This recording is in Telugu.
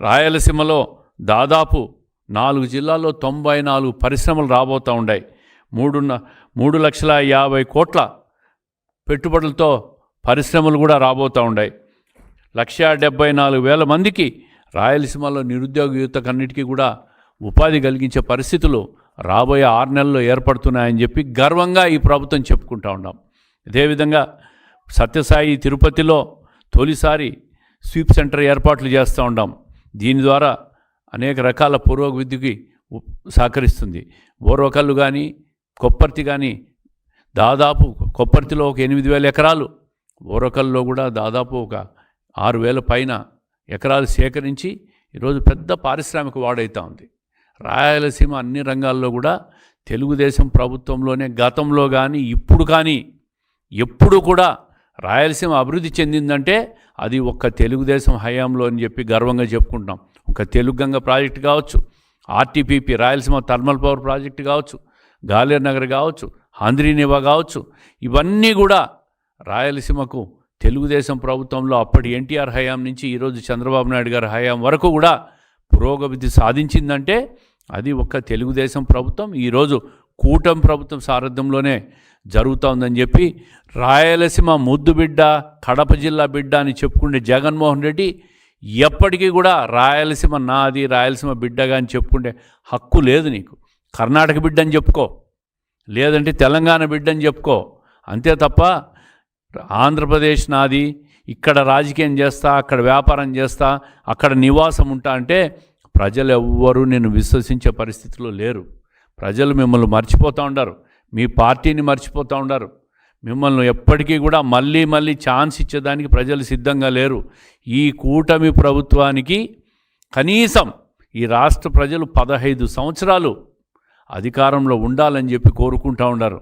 రాయలసీమలో దాదాపు నాలుగు జిల్లాల్లో తొంభై నాలుగు పరిశ్రమలు రాబోతూ ఉన్నాయి మూడున్న మూడు లక్షల యాభై కోట్ల పెట్టుబడులతో పరిశ్రమలు కూడా రాబోతూ ఉన్నాయి లక్ష డెబ్బై నాలుగు వేల మందికి రాయలసీమలో నిరుద్యోగ యువతకన్నిటికీ కూడా ఉపాధి కలిగించే పరిస్థితులు రాబోయే ఆరు నెలల్లో ఏర్పడుతున్నాయని చెప్పి గర్వంగా ఈ ప్రభుత్వం చెప్పుకుంటూ ఉన్నాం. అదేవిధంగా సత్యసాయి తిరుపతిలో తొలిసారి స్వీప్ సెంటర్ ఏర్పాట్లు చేస్తూ ఉన్నాం. దీని ద్వారా అనేక రకాల పురోభివృద్ధికి సహకరిస్తుంది. బోర్వకల్లు కానీ కొప్పర్తి కానీ దాదాపు కొప్పర్తిలో ఒక ఎనిమిది వేల ఎకరాలు. బోరకల్లో కూడా దాదాపు ఒక ఆరు వేల పైన ఎకరాలు సేకరించి ఈరోజు పెద్ద పారిశ్రామిక వాడైతా ఉంది. రాయలసీమ అన్ని రంగాల్లో కూడా తెలుగుదేశం ప్రభుత్వంలోనే గతంలో కానీ ఇప్పుడు కానీ ఎప్పుడు కూడా రాయలసీమ అభివృద్ధి చెందిందంటే అది ఒక్క తెలుగుదేశం హయాంలో అని చెప్పి గర్వంగా చెప్పుకుంటాం ఒక తెలుగంగ ప్రాజెక్టు కావచ్చు RTPP Rayalaseema thermal power project కావచ్చు గాలియర్ నగర్ కావచ్చు ఆంధ్రీనివా కావచ్చు ఇవన్నీ కూడా రాయలసీమకు తెలుగుదేశం ప్రభుత్వంలో అప్పటి ఎన్టీఆర్ హయాం నుంచి ఈరోజు చంద్రబాబు నాయుడు గారి హయాం వరకు కూడా పురోగతి సాధించిందంటే అది ఒక్క తెలుగుదేశం ప్రభుత్వం. ఈరోజు కూటమి ప్రభుత్వం సారథ్యంలోనే జరుగుతోందని చెప్పి రాయలసీమ ముద్దు బిడ్డ కడప జిల్లా బిడ్డ అని చెప్పుకునే జగన్మోహన్ రెడ్డి ఎప్పటికీ కూడా రాయలసీమ నాది రాయలసీమ బిడ్డగా అని చెప్పుకునే హక్కు లేదు నీకు. కర్ణాటక బిడ్డ అని చెప్పుకో లేదంటే తెలంగాణ బిడ్డ అని చెప్పుకో. అంతే తప్ప ఆంధ్రప్రదేశ్ నాది ఇక్కడ రాజకీయం చేస్తా అక్కడ వ్యాపారం చేస్తా అక్కడ నివాసం ఉంటా అంటే ప్రజలు ఎవ్వరూ నేను విశ్వసించే పరిస్థితిలో లేరు. ప్రజలు మిమ్మల్ని మర్చిపోతూ ఉండారు. మీ పార్టీని మర్చిపోతూ ఉండారు. మిమ్మల్ని ఎప్పటికీ కూడా మళ్ళీ మళ్ళీ ఛాన్స్ ఇచ్చేదానికి ప్రజలు సిద్ధంగా లేరు. ఈ కూటమి ప్రభుత్వానికి కనీసం ఈ రాష్ట్ర ప్రజలు పదహైదు సంవత్సరాలు అధికారంలో ఉండాలని చెప్పి కోరుకుంటా ఉన్నారు